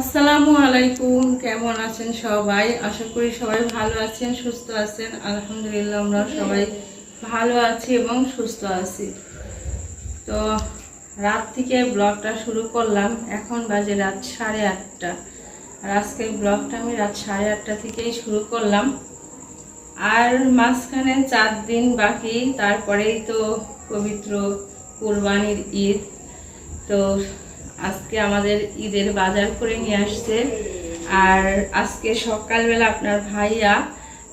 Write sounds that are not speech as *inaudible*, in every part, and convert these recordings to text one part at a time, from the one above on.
আসসালামু আলাইকুম, কেমন আছেন সবাই? আশা করি সবাই ভালো আছেন, সুস্থ আছেন। আলহামদুলিল্লাহ আমরা সবাই ভালো আছি এবং সুস্থ আছি। তো রাত থেকে ব্লগটা শুরু করলাম। এখন বাজে রাত সাড়ে আটটা। আর আজকের ব্লগটা আমি রাত সাড়ে আটটা থেকেই শুরু করলাম। আর মাঝখানে চার দিন বাকি, তারপরেই তো পবিত্র কোরবানির ঈদ। তো আজকে আমাদের ঈদের বাজার করে নিয়ে আসছে। আর আজকে সকালবেলা আপনার ভাইয়া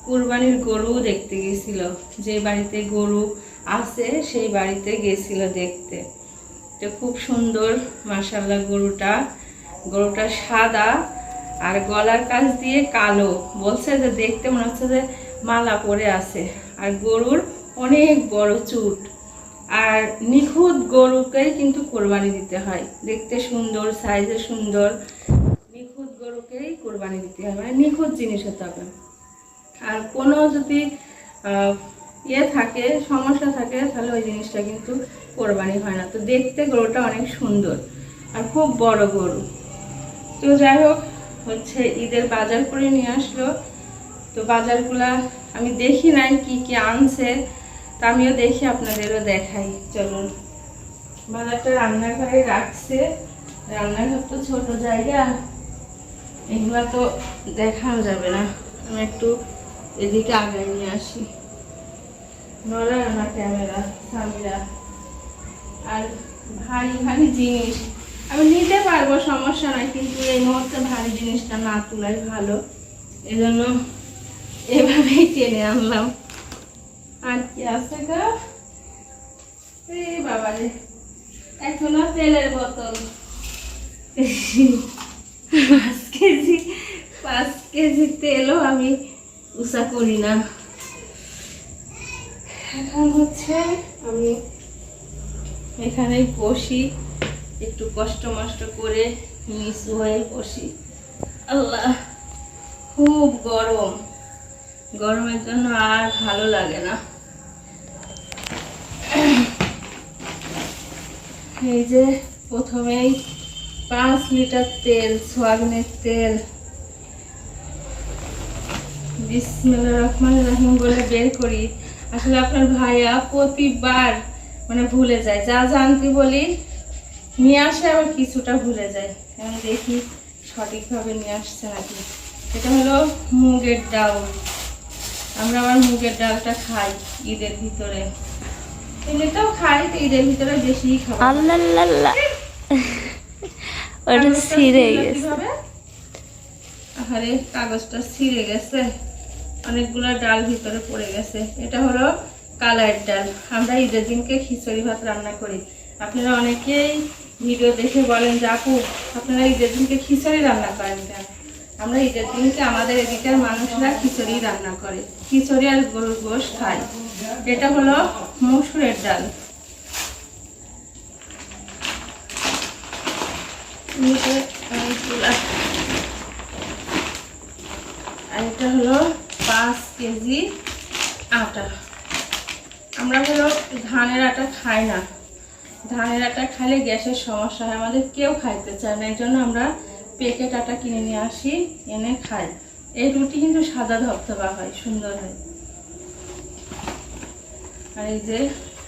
কুরবানির গরু দেখতে গেছিল। যে বাড়িতে গরু আছে, সেই বাড়িতে গেছিল দেখতে। তো খুব সুন্দর মাসাল্লাহ গরুটা। গরুটা সাদা আর গলার কাছ দিয়ে কালো। বলছে যে দেখতে মনে হচ্ছে যে মালা পরে আছে। আর গরুর অনেক বড় চুট। আর নিখুঁত গরুকেই কিন্তু কোরবানি দিতে হয়। দেখতে সুন্দর সাইজে সুন্দর, নিখুঁত গরুকেই কোরবানি দিতে হয়। মানে নিখুঁত জিনিস হতে হবে। আর কোনো যদি ইয়ে থাকে, সমস্যা থাকে, তাহলে ওই জিনিসটা কিন্তু কোরবানি হয় না। তো দেখতে গরুটা অনেক সুন্দর আর খুব বড় গরু। তো যাই হোক, হচ্ছে ঈদের বাজার করে নিয়ে আসলো। তো বাজারগুলা আমি দেখি নাই কি কি আনছে। তা আমিও দেখি, আপনাদেরও দেখাই, চলুন। বাজারটা রান্নাঘরে রাখছে, রান্নাঘর তো ছোট জায়গা, এগুলা তো দেখানো যাবে না। আমি একটু এদিকে আগে নিয়ে আসি। নড়া না ক্যামেরা, সামিরা। আর ভারী ভারী জিনিস। আমি নিতে পারব, সমস্যা নাই, কিন্তু এই মুহূর্তে ভারী জিনিসটা না তোলাই ভালো। এজন্য এভাবেই টেনে আনলাম। আর কি আছে গো? এই বাবা এখনও তেলের বোতল। পাঁচ কেজি পাঁচ কেজি তেলও আমি উষা করি না। এখন হচ্ছে আমি একটু কষ্ট মষ্ট করে নিচু হয়ে বসি। আল্লাহ, খুব গরম। গরমের জন্য আর ভালো লাগে না। এই যে প্রথমেই পাঁচ লিটার তেল, সোয়াবিনের তেল। বিসমিল্লাহির রহমানির রহিম বলে বের করি। আসলে আপনার ভাইয়া প্রতিবার মানে ভুলে যায়। যা জানতে বলি, নিয়ে আসে আবার কিছুটা ভুলে যায়। আমি দেখি সঠিকভাবে নিয়ে আসছে নাকি। এটা হলো মুগের ডাল। আমরা আবার মুগের ডালটা খাই ঈদের ভিতরে। এমনিতেও খাই তো ঈদের ভিতরে বেশি খাবার আল্লাহ আল্লাহ আল্লাহ। ওটা ছিঁড়ে গেছে। আরে কাগজটা ছিঁড়ে গেছে। অনেকগুলো ডাল ভিতরে পড়ে গেছে। এটা হলো কালার ডাল। আমরা ঈদের দিনকে খিচুড়ি ভাত রান্না করি। আপনারা অনেকেই ভিডিও দেখে বলেন যে আপু আপনারা ঈদের দিনকে খিচুড়ি রান্না করেন কেন? আমরা ঈদের দিনকে আমাদের এদিকের মানুষরা খিচুড়ি রান্না করে। খিচুড়ি আর গরুর গোশ খায় এটা হলো মসুরের ডাল। আর এটা হলো পাঁচ কেজি আটা। আমরা হলো ধানের আটা খাই না। ধানের আটা খাইলে গ্যাসের সমস্যা হয়, আমাদের কেউ খাইতে চায় না। এর জন্য আমরা প্যাকেট আটা কিনে নিয়ে আসি, এনে খাই। এই রুটি কিন্তু সাদা ধবধবা হয়, সুন্দর হয়। আর এই যে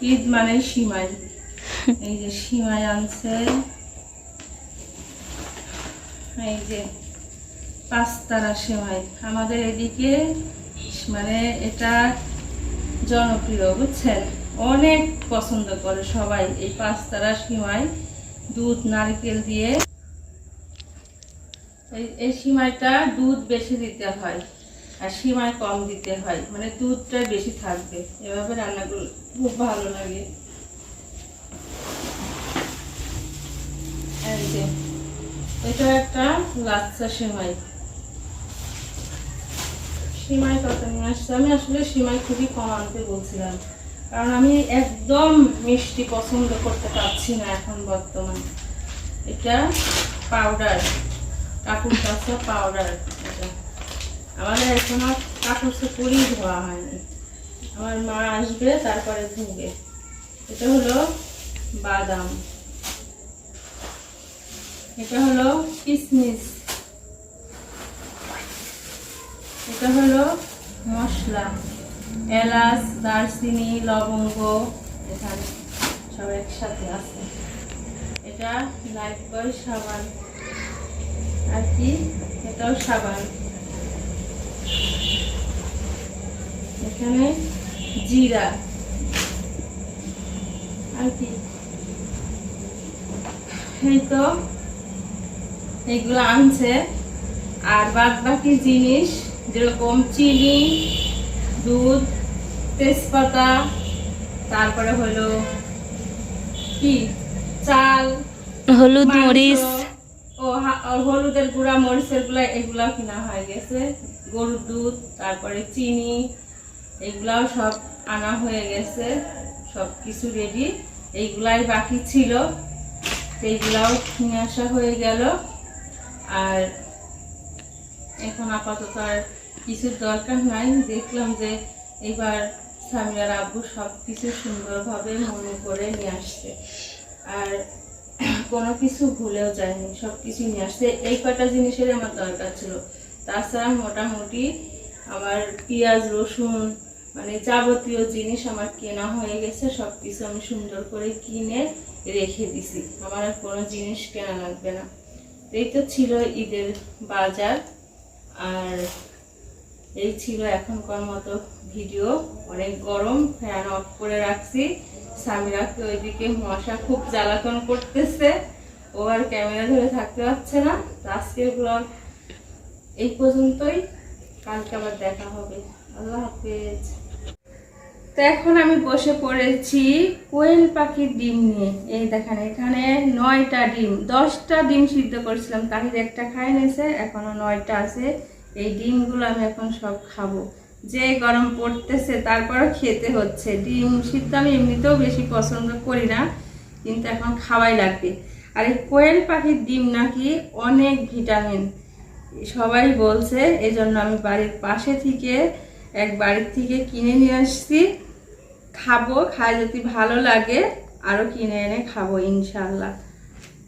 ঈদ মানে সিমাই। এই যে সিমাই আনছে। এই যে পাঁচতারা সেমাই। আমাদের এদিকে মানে এটা জনপ্রিয়, বুঝছেন? অনেক পছন্দ করে সবাই এই পাঁচতারা সিমাই। দুধ, নারকেল দিয়ে এই সিমাইটা দুধ বেশি দিতে হয় আর সিমাই কম দিতে হয়। মানে দুধটা বেশি থাকবে। এভাবে রান্নাগুলো খুব ভালো লাগে। এটা একটা লাচ্ছা সেমাই। সিমাই কত নিয়ে আসছে? আমি আসলে সিমাই খুবই কম আনতে বলছিলাম। কারণ আমি একদম মিষ্টি পছন্দ করতে পারছি না এখন বর্তমান। এটা পাউডার কাকুর কাছে পাউডার আমাদের ধোয়া হয়নি। আমার মা আসবে, তারপরে ধুবে। এটা হলো বাদাম। এটা হলো কিসমিস। এটা হলো মশলা। এলাচ, দারচিনি, লবঙ্গ, এখানে সব একসাথে আছে। এটা লাইট বয় সাবান। আর কি এটাও সাবান। এখানে জিরা। আর কি? এই তো এগুলো আনছে। আর বাদ বাকি জিনিস যেরকম চিনি দুধ তেজপাতা তারপরে হলো কি? চাল হলুদ মরিচ। ও হলুদের গুঁড়া, মরিচের গুঁড়া, এগুলাও কিনা হয়ে গেছে। গরুর দুধ, তারপরে চিনি, এগুলাও সব আনা হয়ে গেছে। সব কিছু রেডি এইগুলাই বাকি ছিল। এইগুলাও নিয়ে আসা হয়ে গেল। আর এখন আপাতত আর কিছুর দরকার নাই। দেখলাম যে এবার সামিরার আব্বু সব কিছু সুন্দরভাবে মনে করে নিয়ে আসছে। আর কোনো কিছু ভুলেও যায়নি সব কিছু নিয়ে আসছে। এই কটা জিনিসের আমার দরকার ছিল। তাছাড়া মোটামুটি আমার পেঁয়াজ, রসুন মানে যাবতীয় জিনিস আমার কেনা হয়ে গেছে সব কিছু আমি সুন্দর করে কিনে রেখে দিছি। আমার আর কোনো জিনিস কেনা লাগবে না। এই তো ছিল ঈদের বাজার, আর এই ছিল এখনকার মতো ভিডিও। অনেক গরম, ফ্যান অফ করে রাখছি। সামিরাকে ওইদিকে মশা খুব জ্বালাতন করতেছে। ও আর ক্যামেরা ধরে থাকতে পারছে না। তো আজকের ব্লগ এই পর্যন্তই। কালকে আবার দেখা হবে। আল্লাহ হাফেজ। তো এখন আমি বসে পড়েছি কোয়েল পাখির ডিম নিয়ে। এই দেখেন, এখানে নয়টা ডিম, দশটা ডিম সিদ্ধ করেছিলাম। তাহির একটা খাই নিয়েছে এখনও নয়টা আছে। এই ডিমগুলো আমি এখন সব খাব। যে গরম পড়তেছে, তারপরও খেতে হচ্ছে। ডিম সিদ্ধ আমি এমনিতেও বেশি পছন্দ করি না, কিন্তু এখন খাওয়াই লাগবে। আর এই কোয়েল পাখির ডিম নাকি অনেক ভিটামিন। সবাই বলছে এই জন্য আমি বাড়ির পাশে থেকে, এক বাড়ির থেকে কিনে নিয়ে আসছি। খাব খাই যদি ভালো লাগে আরও কিনে এনে খাব ইনশাল্লাহ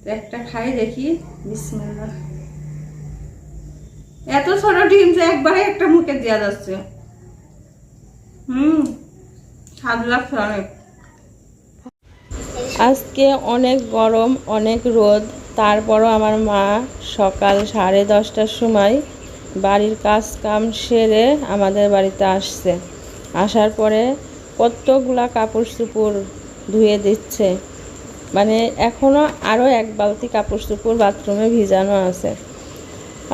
তো একটা খাই দেখি, বিসমিল্লাহ। এত ছোট ডিম যে একবারে একটা মুখে দেওয়া যাচ্ছে। আজকে অনেক গরম, অনেক রোদ। তারপরও আমার মা সকাল সাড়ে দশটার সময় বাড়ির কাজ কাম সেরে আমাদের বাড়িতে আসছে। আসার পরে কতগুলা কাপড় চোপড় ধুয়ে দিচ্ছে। মানে এখনও আরও এক বালতি কাপড় চোপড় বাথরুমে ভিজানো আছে।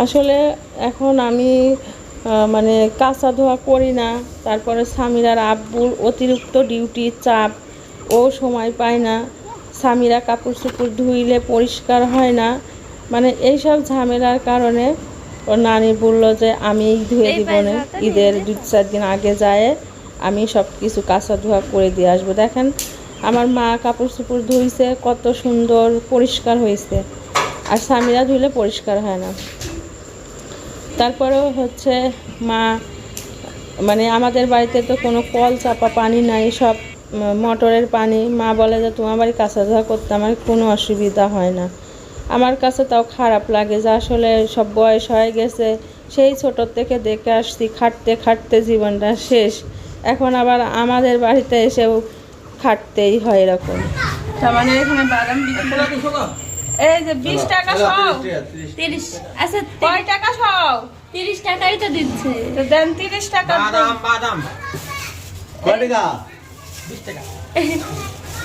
আসলে এখন আমি মানে কাঁচা ধোয়া করি না তারপরে স্বামীরার আব্বুর অতিরিক্ত ডিউটি চাপ ও সময় পায় না। স্বামীরা কাপড় চোপড় ধুইলে পরিষ্কার হয় না। মানে এইসব ঝামেলার কারণে ওর নানি বলল যে আমি ধুয়ে দিব না। ঈদের দু চার দিন আগে যায় আমি সব কিছু কাঁচা ধোয়া করে দিয়ে আসব। দেখেন আমার মা কাপড় চোপড় ধুইছে কত সুন্দর পরিষ্কার হয়েছে। আর স্বামীরা ধুইলে পরিষ্কার হয় না। তারপরেও হচ্ছে মা মানে আমাদের বাড়িতে তো কোনো কল চাপা পানি নাই, সব মোটরের পানি। মা বলে যে, তোমার বাড়ি কাঁচা ধোয়া করতে আমার কোনো অসুবিধা হয় না। আমার কাছে তাও খারাপ লাগে যে, আসলে সব বয়স হয়ে গেছে, সেই ছোটোর থেকে দেখে আসছি, খাটতে খাটতে জীবনটা শেষ। এখন আবার আমাদের বাড়িতে এসেও খাটতেই হয় এরকম। তার মানে এখানে বাদাম এই যে টাকা সব। তিরিশ আচ্ছা কয় টাকা সব? তিরিশ টাকাই তো দিচ্ছে। তো দেন তিরিশ টাকা। বাদাম বাদাম। কয় টাকা? বিশ টাকা।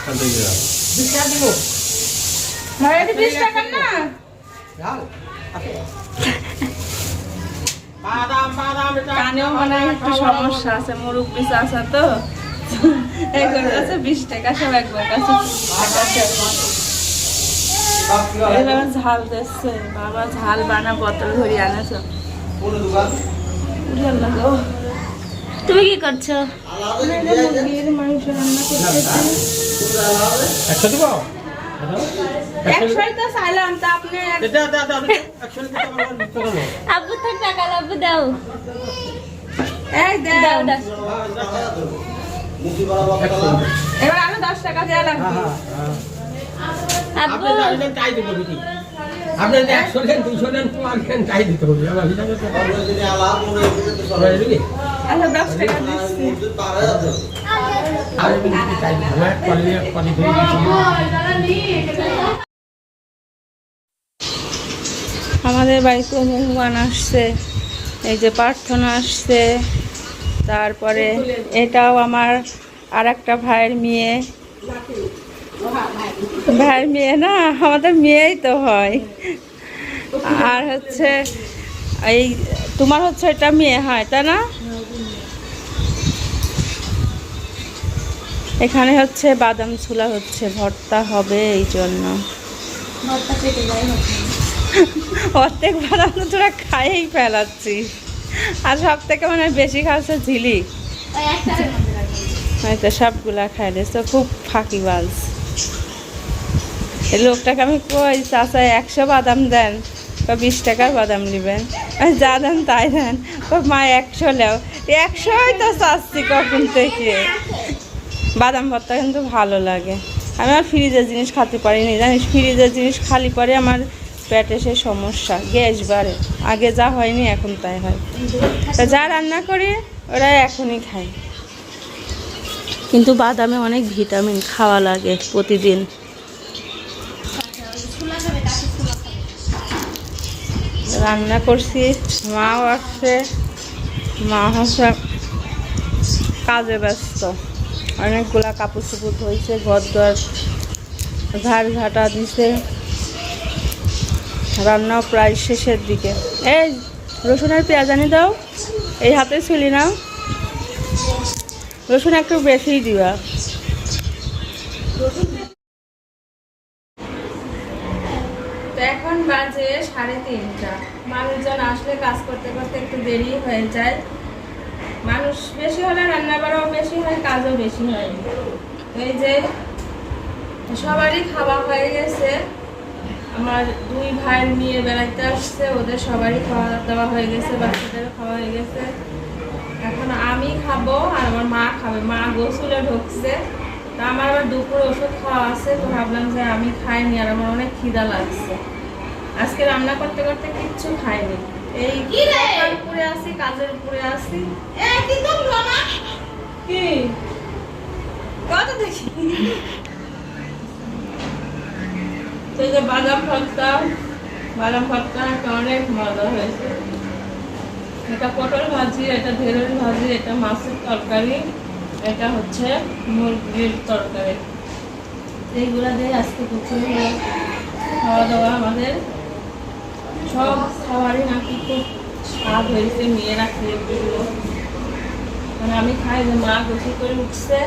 কত টাকা? বিশ টাকা দিব। এটা টাকা না? ঝাল আছে। বাদাম বাদাম এটা কানেও মনে একটু সমস্যা আছে মুরব্বি আছে তো। একবার কাছে বিশ টাকা সব একবার কাছে। এবার ঝাল দিচ্ছে বাবা ঝাল বানা বোতল ভরি আনেছ। কোন দোকান? উঠাল না গো। তুমি কি করছ? মুরগির মাংস রান্না করতেছি। একশো দিব? একশোই তো চাইলাম তা আপনি আব্বু থাক টাকা আব্বু দাও। এই দাও দাও। এবার আরও দশ টাকা দেওয়া লাগবে। হ্যাঁ হ্যাঁ আব্বু আপনি তাই দিব দিদি আপনি যদি একশো দুশো তোমার তাই দিতে হবে। আমার হিসাবে তো সবাই দিবি আমাদের বাড়িতে মেহমান আসছে এই যে প্রার্থনা আসছে তারপরে এটাও আমার আর একটা ভাইয়ের মেয়ে। ভাইয়ের মেয়ে না আমাদের মেয়েই তো হয়। আর হচ্ছে এই তোমার হচ্ছে এটা মেয়ে হয় তাই না? এখানে হচ্ছে বাদাম ছোলা হচ্ছে ভর্তা হবে এই জন্য। অর্ধেক বাদাম তোরা খাইয়েই ফেলাচ্ছি। আর সব থেকে মানে বেশি খাচ্ছে ঝিলি। হয়তো সবগুলা খাই তো খুব ফাঁকিবাজ এই লোকটাকে আমি কই, চাচা, একশো বাদাম দেন বা বিশ টাকার বাদাম নেবেন। যা দেন, তাই দেন। ও মা, একশো লেও। একশোই তো চাচ্ছি কখন থেকে। বাদাম ভর্তা কিন্তু ভালো লাগে। আমি আর ফ্রিজের জিনিস খেতে পারিনি, জানিস? ফ্রিজের জিনিস খালি পরে আমার পেটে সে সমস্যা, গ্যাস বাড়ে। আগে যা হয়নি, এখন তাই হয়। তা যা রান্না করি, ওরা এখনই খায়। কিন্তু বাদামে অনেক ভিটামিন খাওয়া লাগে প্রতিদিন। রান্না করছি, মাও আসছে, মা হচ্ছে কাজে ব্যস্ত। অনেকগুলা কাপড় চোপড় ধুইছে ঘর দর ঝাড় ঝাঁটা দিছে। রান্নাও প্রায় শেষের দিকে। এই, রসুনের পেঁয়াজ আনি দাও, এই হাতে ছুলি নাও। রসুন একটু বেশিই দিবা। সাড়ে তিনটা। মানুষজন আসলে কাজ করতে করতে একটু দেরি হয়ে যায়। মানুষ বেশি হলে রান্না করাও বেশি হয়, কাজও বেশি হয়। এই যে সবারই খাওয়া হয়ে গেছে। আমার দুই ভাইয়ের নিয়ে বেড়াইতে আসছে, ওদের সবারই খাওয়া দাওয়া হয়ে গেছে, বাচ্চাদেরও খাওয়া হয়ে গেছে। এখন আমি খাব আর আমার মা খাবে। মা গোসলে ঢুকছে। তা আমার আবার দুপুরে ওষুধ খাওয়া আছে, তো ভাবলাম যে আমি খাইনি আর আমার অনেক খিদা লাগছে। আজকে রান্না করতে করতে কিচ্ছু খাইনি। এই কথার উপরে আছি কাজের উপরে আছি কি কত দেখি? এই যে বাদাম ভর্তা। বাদাম ভর্তা অনেক মজা হয়েছে। এটা পটল ভাজি এটা ঢেঁড়স ভাজি এটা মাছের তরকারি এটা হচ্ছে মুরগির তরকারি। এইগুলা দিয়ে আজকে দুপুরে খাওয়া দাওয়া আমাদের। সব খাবারই নাকি খুব স্বাদ হয়েছে, মেয়েরা খেয়ে দিলো মানে আমি খাই যে মা গোসল করে উঠছে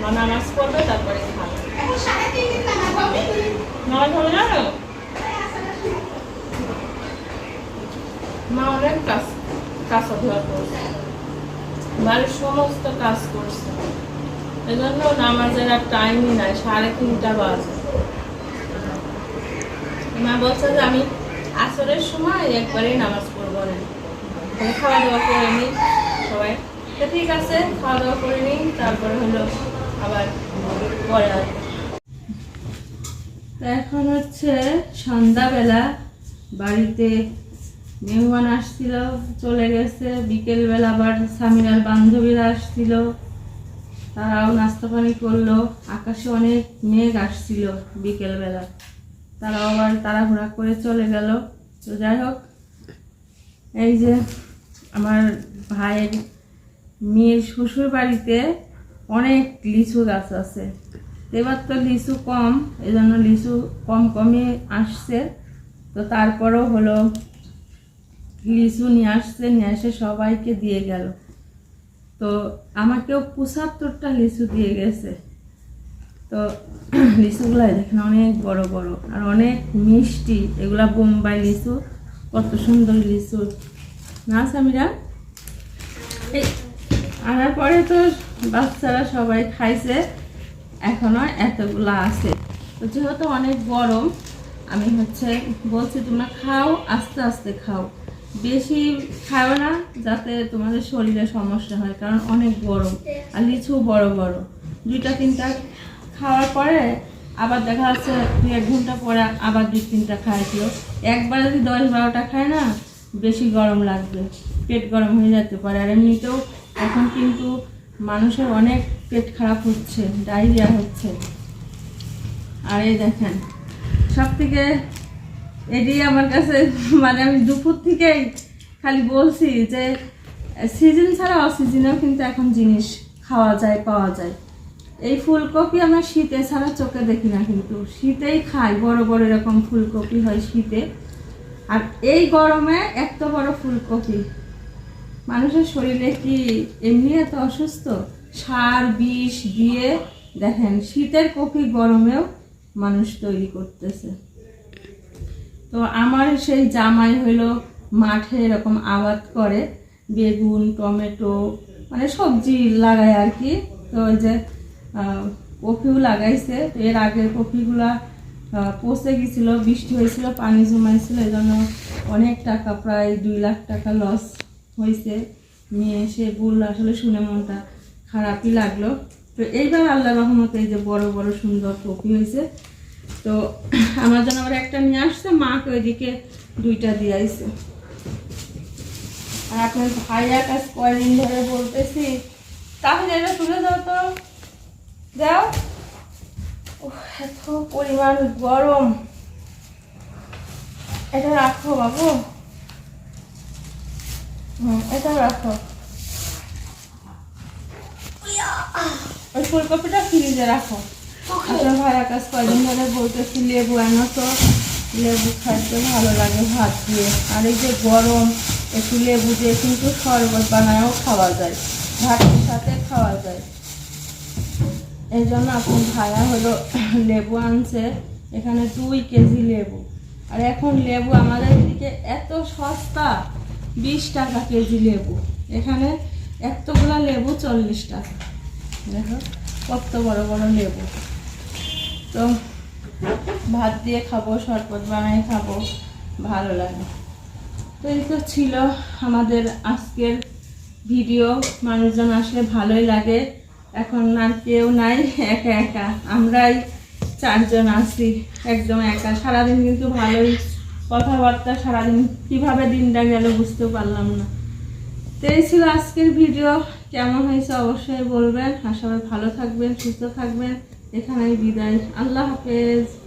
মা নামাজ পড়বে, তারপরে খাবে। নামাজ হবে না? মা অনেক কাজ কাঁচা ধোয়া করছে। বাড়ির সমস্ত কাজ করছে। এই জন্য নামাজের আর টাইমই নাই, সাড়ে তিনটা বাজে। মা বলছে যে আমি আসরের সময় একবারেই নামাজ পড়ব না। খাওয়া দাওয়া করে নিই সবাই। তো ঠিক আছে, খাওয়া দাওয়া করে নিই, তারপরে হলো আবার পরে এখন হচ্ছে সন্ধ্যাবেলা, বাড়িতে মেহমান আসছিল, চলে গেছে। বিকেলবেলা আবার সামিরার বান্ধবীরা আসছিল। তারাও নাস্তা পানি করল। আকাশে অনেক মেঘ আসছিল বিকেলবেলা। তারাও আবার তাড়াহুড়া করে চলে গেল। তো যাই হোক, এই যে আমার ভাইয়ের মেয়ের শ্বশুর বাড়িতে অনেক লিচু গাছ আছে। এবার তো লিচু কম এই জন্য লিচু কম কমই আসছে। তো তারপরেও হলো লিচু নিয়ে আসছে, নিয়ে এসে সবাইকে দিয়ে গেল। তো আমাকেও পঁচাত্তরটা লিচু দিয়ে গেছে। তো *clears throat* লিচুগুলো দেখেন অনেক বড় বড়, আর অনেক মিষ্টি। এগুলা বোম্বাই লিচু, কত সুন্দর লিচু। না এই আনার পরে তো বাচ্চারা সবাই খাইছে, এখনও এতগুলা আছে। তো যেহেতু অনেক গরম, আমি হচ্ছে বলছি তোমরা খাও, আস্তে আস্তে খাও। বেশি খাও না, যাতে তোমাদের শরীরে সমস্যা হয়, কারণ অনেক গরম, আর লিচু বড় বড়। দুইটা, তিনটা খাওয়ার পরে আবার দেখা যাচ্ছে দুই এক ঘণ্টা পরে আবার দুই, তিনটা খাইছিল একবার যদি দশ বারোটা খায় না, বেশি গরম লাগবে। পেট গরম হয়ে যেতে পারে। আর এমনিতেও এখন কিন্তু মানুষের অনেক পেট খারাপ হচ্ছে, ডায়রিয়া হচ্ছে। আর এই দেখেন সব থেকে এটি আমার কাছে মানে আমি দুপুর থেকেই খালি বলছি যে সিজন ছাড়া অসিজনেও কিন্তু এখন জিনিস খাওয়া যায়, পাওয়া যায়। এই ফুলকপি আমরা শীতে ছাড়া চোখে দেখি না কিন্তু শীতেই খাই, বড় বড় এরকম ফুলকপি হয় শীতে। আর এই গরমে এত বড় ফুলকপি। মানুষের শরীরে কি এমনি এত অসুস্থ? সার, বিষ দিয়ে দেখেন, শীতের কপি গরমেও মানুষ তৈরি করতেছে। তো আমার সেই জামাই হলো মাঠে এরকম আবাদ করে, বেগুন, টমেটো মানে সবজি লাগায় আর কি। তো ওই যে কপিও লাগাইছে। তো এর আগের কপিগুলা পচে গেছিল, বৃষ্টি হয়েছিল, পানি জমাইছিল এই জন্য অনেক টাকা, প্রায় দুই লাখ টাকা লস হয়েছে। নিয়ে এসে বলল, আসলে শুনে মনটা খারাপই লাগল। তো এইবার আল্লাহ রহমতে এই যে বড় বড় সুন্দর কপি হয়েছে। তো আমার জন্য আবার একটা নিয়ে আসছে, মাকে ওইদিকে দুইটা দিয়ে আইছে। আর আপনার ভাইয়া কাজ কয়দিন ধরে বলতেছি, তাহলে এটা তুলে দাও তো উফ, এত পরিমাণ গরম। এটা রাখো বাবু। হুম এটা রাখো। ওই ফুলকপিটা ফ্রিজে রাখো। আপনার ভাইয়া কাজ কয়দিন ধরে বলতেছি লেবু আনো তো। লেবু খাইতে ভালো লাগে ভাত দিয়ে। আর এই যে গরম একটু লেবু দিয়ে কিন্তু শরবত বানায়ও খাওয়া যায়। ভাতের সাথে খাওয়া যায়। এই জন্য আপনি ভাড়া হলো *laughs* লেবু আনছে। এখানে দুই কেজি লেবু। আর এখন লেবু আমাদের এদিকে এত সস্তা, বিশ টাকা কেজি লেবু। এখানে এতগুলা লেবু চল্লিশ টাকা। দেখো, কত বড় বড় লেবু। তো ভাত দিয়ে খাব, শরবত বানাই খাব, ভালো লাগে। তো এই তো ছিল আমাদের আজকের ভিডিও। মানুষজন আসলে ভালোই লাগে। এখন আর কেউ নাই, একা একা। আমরাই চারজন আছি, একদম একা। সারাদিন কিন্তু ভালোই কথাবার্তা, সারাদিন কীভাবে দিনটা গেল বুঝতে পারলাম না। তো এই ছিল আজকের ভিডিও। কেমন হয়েছে অবশ্যই বলবেন। আর সবাই ভালো থাকবেন, সুস্থ থাকবেন। এখানেই বিদায়। আল্লাহ হাফেজ।